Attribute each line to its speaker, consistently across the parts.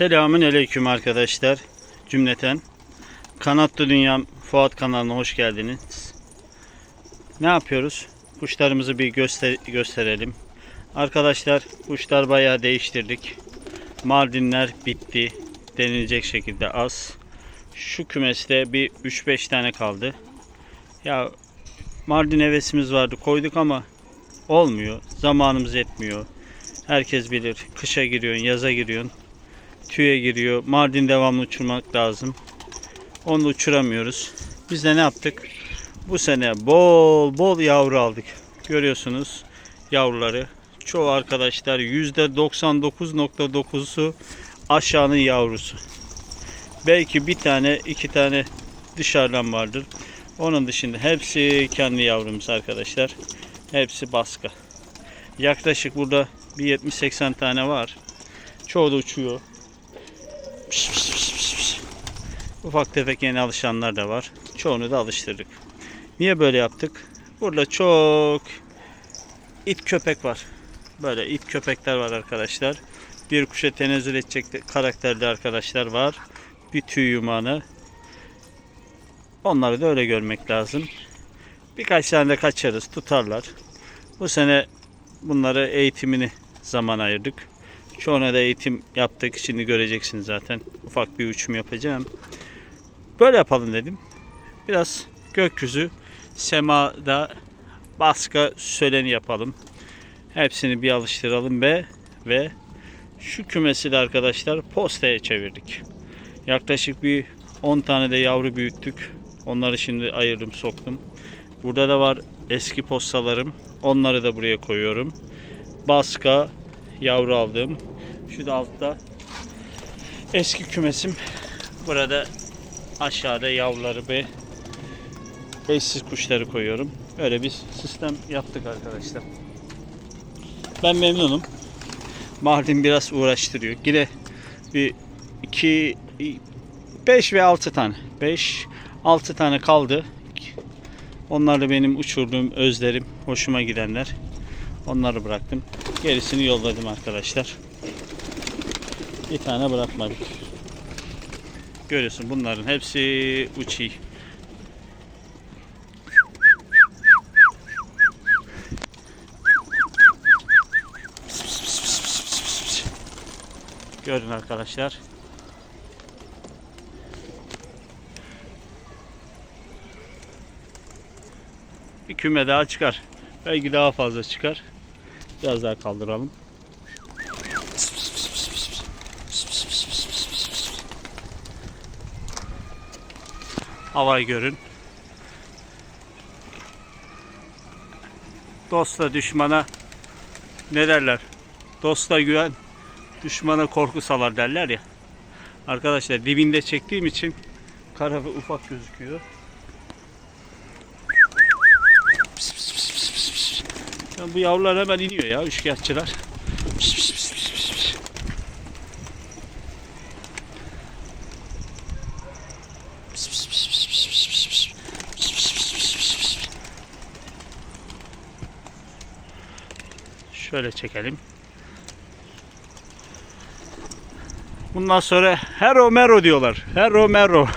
Speaker 1: Selamün aleyküm arkadaşlar cümleten. Kanatlı Dünyam Fuat kanalına hoş geldiniz. Ne yapıyoruz? Kuşlarımızı bir göster gösterelim. Arkadaşlar kuşlar bayağı değiştirdik. Mardinler bitti. Denilecek şekilde az. Şu kümeste bir 3-5 tane kaldı. Ya Mardin hevesimiz vardı koyduk ama olmuyor. Zamanımız yetmiyor. Herkes bilir. Kışa giriyorsun, yaza giriyorsun. Tüye giriyor. Mardin devamlı uçurmak lazım. Onu da uçuramıyoruz. Biz de ne yaptık? Bu sene bol bol yavru aldık. Görüyorsunuz yavruları. Çoğu arkadaşlar %99.9'u aşağının yavrusu. Belki bir tane iki tane dışarıdan vardır. Onun dışında hepsi kendi yavrumuz arkadaşlar. Hepsi baskı. Yaklaşık burada bir 70-80 tane var. Çoğu da uçuyor. Ufak tefek yeni alışanlar da var. Çoğunu da alıştırdık. Niye böyle yaptık? Burada çok it köpek var. Böyle it köpekler var arkadaşlar. Bir kuşa tenezzül edecek de- karakterde arkadaşlar var. Bir tüy yumağını. Onları da öyle görmek lazım. Birkaç tane de kaçarız, tutarlar. Bu sene bunları eğitimini zaman ayırdık. Çoğuna da eğitim yaptık. Şimdi göreceksiniz zaten. Ufak bir uçum yapacağım. Böyle yapalım dedim. Biraz gökyüzü semada baska söleni yapalım. Hepsini bir alıştıralım ve ve şu kümesi de arkadaşlar postaya çevirdik. Yaklaşık bir 10 tane de yavru büyüttük. Onları şimdi ayırdım soktum. Burada da var eski postalarım. Onları da buraya koyuyorum. Baska yavru aldım. Şu da altta eski kümesim. Burada aşağıda yavruları ve eşsiz kuşları koyuyorum. Böyle bir sistem yaptık arkadaşlar. Ben memnunum. Mardin biraz uğraştırıyor. Yine bir 2 5 ve 6 tane. 5 6 tane kaldı. Onlar da benim uçurduğum özlerim, hoşuma gidenler. Onları bıraktım. Gerisini yolladım arkadaşlar. Bir tane bırakmadık. Görüyorsun bunların hepsi uçuyor. Görün arkadaşlar. Bir küme daha çıkar. Belki daha fazla çıkar. Biraz daha kaldıralım. Havayı görün. Dosta düşmana ne derler? Dosta güven, düşmana korku salar derler ya. Arkadaşlar dibinde çektiğim için tarafı ufak gözüküyor. Ya bu yavrular hemen iniyor ya üçkağıtçılar. Şöyle çekelim. Bundan sonra Hero Mero diyorlar. Hero Mero.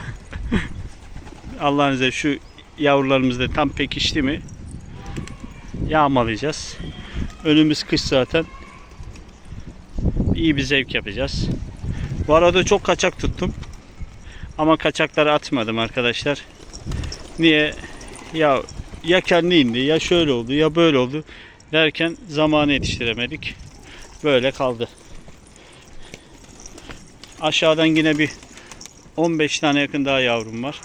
Speaker 1: Allah'ın şu yavrularımız da tam pekişti mi yağmalayacağız. Önümüz kış zaten. İyi bir zevk yapacağız. Bu arada çok kaçak tuttum. Ama kaçakları atmadım arkadaşlar. Niye? Ya ya kendi indi ya şöyle oldu ya böyle oldu derken zamanı yetiştiremedik. Böyle kaldı. Aşağıdan yine bir 15 tane yakın daha yavrum var.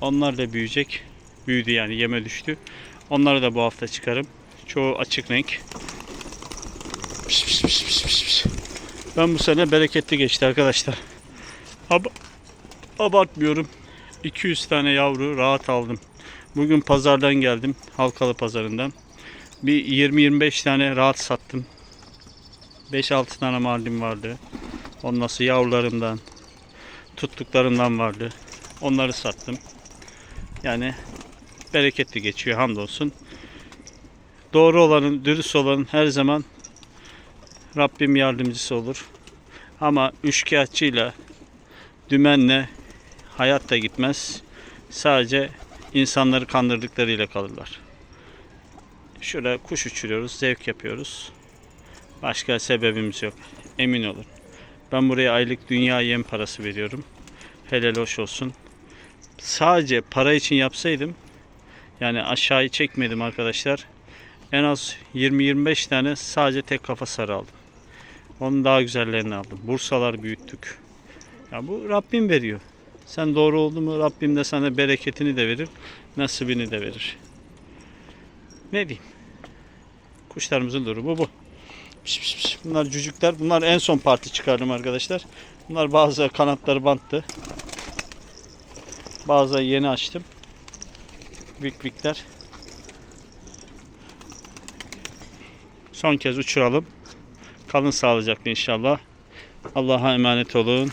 Speaker 1: Onlar da büyüyecek. Büyüdü yani yeme düştü. Onları da bu hafta çıkarım. Çoğu açık renk. Pış pış pış pış pış pış. Ben bu sene bereketli geçti arkadaşlar. Ab abartmıyorum. 200 tane yavru rahat aldım. Bugün pazardan geldim. Halkalı pazarından. Bir 20-25 tane rahat sattım. 5-6 tane mardin vardı. Sonra yavrularımdan, tuttuklarımdan vardı. Onları sattım. Yani bereketli geçiyor hamdolsun. Doğru olanın, dürüst olanın her zaman Rabbim yardımcısı olur. Ama üçkağıtçıyla, dümenle hayat da gitmez. Sadece insanları kandırdıklarıyla kalırlar. Şurada kuş uçuruyoruz, zevk yapıyoruz. Başka sebebimiz yok. Emin olun. Ben buraya aylık dünya yem parası veriyorum. Helal hoş olsun. Sadece para için yapsaydım yani aşağıyı çekmedim arkadaşlar. En az 20-25 tane sadece tek kafa sarı aldım. Onun daha güzellerini aldım. Bursalar büyüttük. Ya bu Rabbim veriyor. Sen doğru oldu mu Rabbim de sana bereketini de verir, nasibini de verir. Ne diyeyim? Kuşlarımızın durumu bu. Piş piş piş. Bunlar cücükler. Bunlar en son parti çıkardım arkadaşlar. Bunlar bazı kanatları banttı. Bazı yeni açtım. Bik bikler. Son kez uçuralım. Kalın sağlıcakla inşallah. Allah'a emanet olun.